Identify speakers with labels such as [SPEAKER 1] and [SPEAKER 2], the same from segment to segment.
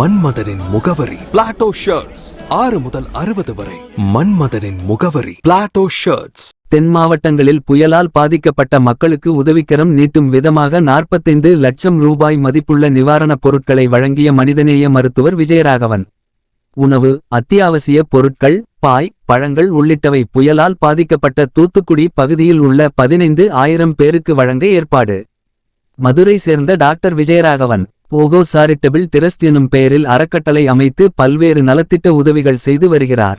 [SPEAKER 1] மன்மதனின் முகவரி. Plato shirts ஆறு முதல் அறுபது வரை. மன்மதனின் முகவரி. பிளாட்டோ ஷர்ட்ஸ்
[SPEAKER 2] தென் மாவட்டங்களில் புயலால் பாதிக்கப்பட்ட மக்களுக்கு உதவிக்கரம் நீட்டும் விதமாக 45 லட்சம் ரூபாய் மதிப்புள்ள நிவாரணப் பொருட்களை வழங்கிய மனிதநேய மருத்துவர் விஜயராகவன். உணவு அத்தியாவசிய பொருட்கள் பாய் பழங்கள் உள்ளிட்டவை புயலால் பாதிக்கப்பட்ட தூத்துக்குடி பகுதியில் உள்ள பதினைந்து ஆயிரம் பேருக்கு வழங்க ஏற்பாடு. மதுரை சேர்ந்த doctor Vijayaraghavan. Pogo charitable trust எனும் பெயரில் அறக்கட்டளை அமைத்து பல்வேறு நலத்திட்ட உதவிகள் செய்து வருகிறார்.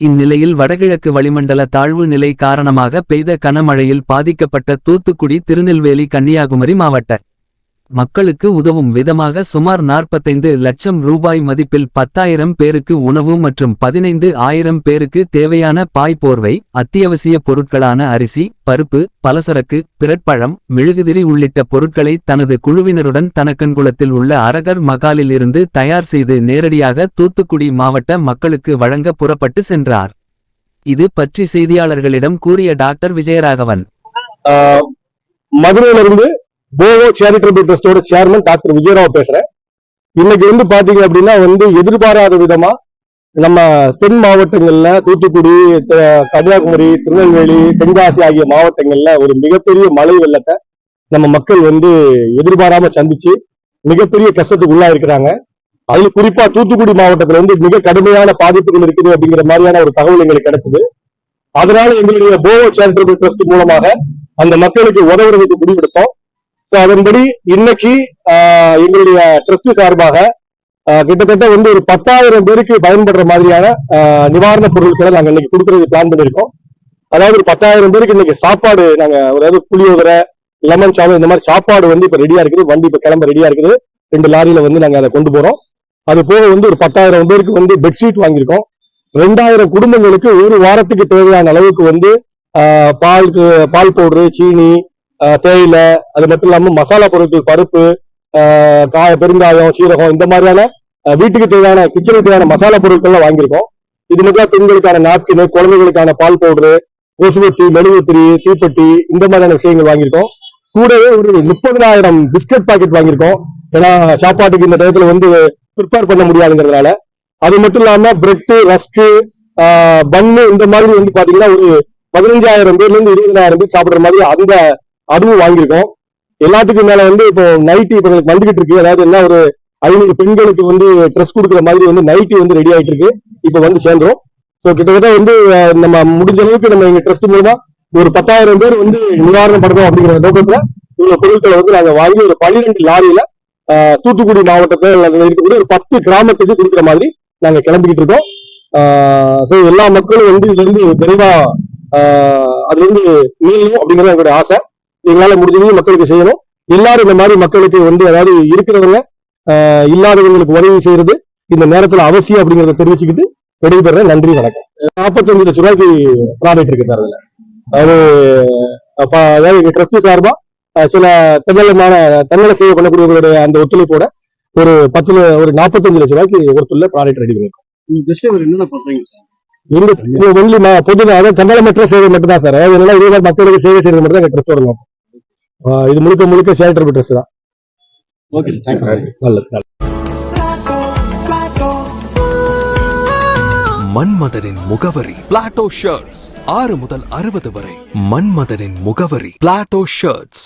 [SPEAKER 2] இந்நிலையில் வடகிழக்கு வளிமண்டல தாழ்வு நிலை காரணமாக பெய்த கனமழையில் பாதிக்கப்பட்ட தூத்துக்குடி திருநெல்வேலி கன்னியாகுமரி மாவட்ட மக்களுக்கு உதவும் விதமாக சுமார் 45 லட்சம் ரூபாய் மதிப்பில் பத்தாயிரம் பேருக்கு உணவு மற்றும் பதினைந்து ஆயிரம் பேருக்கு தேவையான பாய் போர்வை அத்தியாவசிய பொருட்களான அரிசி பருப்பு பலசரக்கு பிறட்பழம் மெழுகுதிரி உள்ளிட்ட பொருட்களை தனது குழுவினருடன் தனக்கன்குளத்தில் உள்ள அரகர் மகாலில் இருந்து தயார் செய்து நேரடியாக தூத்துக்குடி மாவட்ட மக்களுக்கு வழங்க புறப்பட்டு சென்றார். இது பற்றி செய்தியாளர்களிடம் கூறிய டாக்டர் விஜயராகவன்.
[SPEAKER 3] மதுரையிலிருந்து போவோ சேரிட்டபிள் ட்ரஸ்டோட சேர்மன் டாக்டர் விஜயராவ் பேசுறேன். இன்னைக்கு வந்து பாத்தீங்க அப்படின்னா வந்து எதிர்பாராத விதமா நம்ம தென் மாவட்டங்கள்ல தூத்துக்குடி கன்னியாகுமரி திருநெல்வேலி தென்காசி ஆகிய மாவட்டங்கள்ல ஒரு மிகப்பெரிய மழை வெள்ளத்தை நம்ம மக்கள் வந்து எதிர்பாராம சந்திச்சு மிகப்பெரிய கஷ்டத்துக்கு உள்ளா இருக்கிறாங்க அதுல குறிப்பா தூத்துக்குடி மாவட்டத்துல வந்து மிக கடுமையான பாதிப்புகள் இருக்குது அப்படிங்கிற மாதிரியான ஒரு தகவல் எங்களுக்கு கிடைச்சது. அதனால எங்களுடைய போவோ சேரிட்டபிள் ட்ரஸ்ட் மூலமாக அந்த மக்களுக்கு உதவுறதுக்கு முடிவெடுத்தோம். சோ அதன்படி இன்னைக்கு எங்களுடைய ட்ரஸ்ட் சார்பாக கிட்டத்தட்ட வந்து ஒரு பத்தாயிரம் பேருக்கு பயன்படுற மாதிரியான நிவாரண நிவாரணப் பொருட்களை நாங்க இன்னைக்கு கொடுக்கறது பிளான் பண்ணிருக்கோம். அதாவது ஒரு பத்தாயிரம் பேருக்கு இன்னைக்கு சாப்பாடு நாங்க அதாவது புளியோதரை லெமன் சாதம் இந்த மாதிரி சாப்பாடு வந்து இப்ப ரெடியா இருக்குது. வண்டி இப்ப கிளம்ப ரெடியா இருக்குது. ரெண்டு லாரியில வந்து நாங்க அதை கொண்டு போறோம். அது போக வந்து ஒரு பத்தாயிரம் பேருக்கு வந்து பெட்ஷீட் வாங்கியிருக்கோம். ரெண்டாயிரம் குடும்பங்களுக்கு ஒரு வாரத்துக்கு தேவையான அளவுக்கு வந்து பால் பால் பவுடரு சீனி தேயிலை அது மட்டும் இல்லாம மசாலா பொருட்கள் பருப்பு காய பெருங்காயம் சீரகம் இந்த மாதிரியான வீட்டுக்கு தேவையான கிச்சனுக்கு தேவையான மசாலா பொருட்கள்லாம் வாங்கியிருக்கோம். இது மட்டும் பெண்களுக்கான நாப்கின் குழந்தைகளுக்கான பால் பவுடரு கொசுவத்தி மெழுகுத்திரி தீப்பெட்டி இந்த மாதிரியான விஷயங்கள் வாங்கியிருக்கோம். கூடவே ஒரு முப்பதாயிரம் பிஸ்கட் பாக்கெட் வாங்கியிருக்கோம். ஏன்னா சாப்பாட்டுக்கு இந்த டயத்துல வந்து ப்ரிப்பேர் பண்ண முடியாதுங்கிறதுனால. அது மட்டும் இல்லாம பிரெட்டு ரஸ்க்கு பன்னு இந்த மாதிரி வந்து பாத்தீங்கன்னா ஒரு பதினஞ்சாயிரம் பேர்ல இருந்து இருபதாயிரம் பேர் சாப்பிடுற மாதிரி அந்த அதுவும் வாங்கியிருக்கோம். எல்லாத்துக்கும் மேல வந்து இப்போ நைட்டி இப்ப எங்களுக்கு வந்துகிட்டு இருக்கு. அதாவது என்ன ஒரு ஐநூறு பெண்களுக்கு வந்து ட்ரெஸ் கொடுக்குற மாதிரி வந்து நைட்டி வந்து ரெடி ஆயிட்டு இருக்கு. இப்ப வந்து சேர்ந்துரும். ஸோ கிட்டத்தட்ட வந்து நம்ம முடிஞ்ச அளவுக்கு நம்ம எங்க ட்ரஸ்ட் மூலமா ஒரு பத்தாயிரம் பேர் வந்து நிவாரணம் பண்ணணும் அப்படிங்கிற நோக்கத்துல இவ்வளவு பொருட்களை வந்து நாங்க வாங்கி ஒரு பன்னிரெண்டு லாரியில தூத்துக்குடி மாவட்டத்தில் இருக்கக்கூடிய ஒரு பத்து கிராமத்துக்கு கொடுக்குற மாதிரி நாங்க கிளம்பிக்கிட்டு இருக்கோம். ஸோ எல்லா மக்களும் வந்து இதுல இருந்து விரைவா அது வந்து மீளும் அப்படிங்கிறது எங்களுடைய ஆசை. எங்களால முடிஞ்சதையும் மக்களுக்கு செய்யணும். எல்லாரும் இந்த மாதிரி மக்களுக்கு வந்து அதாவது இருக்கிறவங்க இல்லாதவங்களுக்கு உதவி செய்யறது இந்த நேரத்துல அவசியம் அப்படிங்கறத தெரிவிச்சுக்கிட்டு விடைபெறேன். நன்றி வணக்கம். நாற்பத்தஞ்சு லட்சம் ரூபாய்க்கு ப்ராடக்ட் இருக்கு சார் அதுல. அது அதாவது எங்க ட்ரஸ்ட் சார்பா சில தன்னலமான தன்னல சேவை பண்ணக்கூடியவர்களுடைய அந்த ஒத்துழைப்போட ஒரு பத்துல ஒரு நாற்பத்தஞ்சு லட்சம் ரூபாய்க்கு ஒருத்தருல ப்ராடக்ட் ரெடி பண்ணிருக்கோம்.
[SPEAKER 4] என்னென்ன பண்றீங்க சார்.
[SPEAKER 3] இந்த இது ஒன்லி பொது அதாவது தன்னலமற்ற சேவை மட்டும் தான் சார் என்னன்னா இருபது மக்களுக்கு சேவை செய்யறது மட்டும் தான் எங்க ட்ரஸ்ட் வரணும் இது முழுக்க முழுக்க சேரிட்டபிள் ட்ரஸ்ட் தான்.
[SPEAKER 4] ஓகே தேங்க்யூ
[SPEAKER 3] நல்லது நல்லது.
[SPEAKER 1] மன்மதனின் முகவரி பிளாட்டோ ஷர்ட்ஸ் ஆறு முதல் அறுபது வரை மன்மதனின் முகவரி பிளாட்டோ ஷர்ட்ஸ்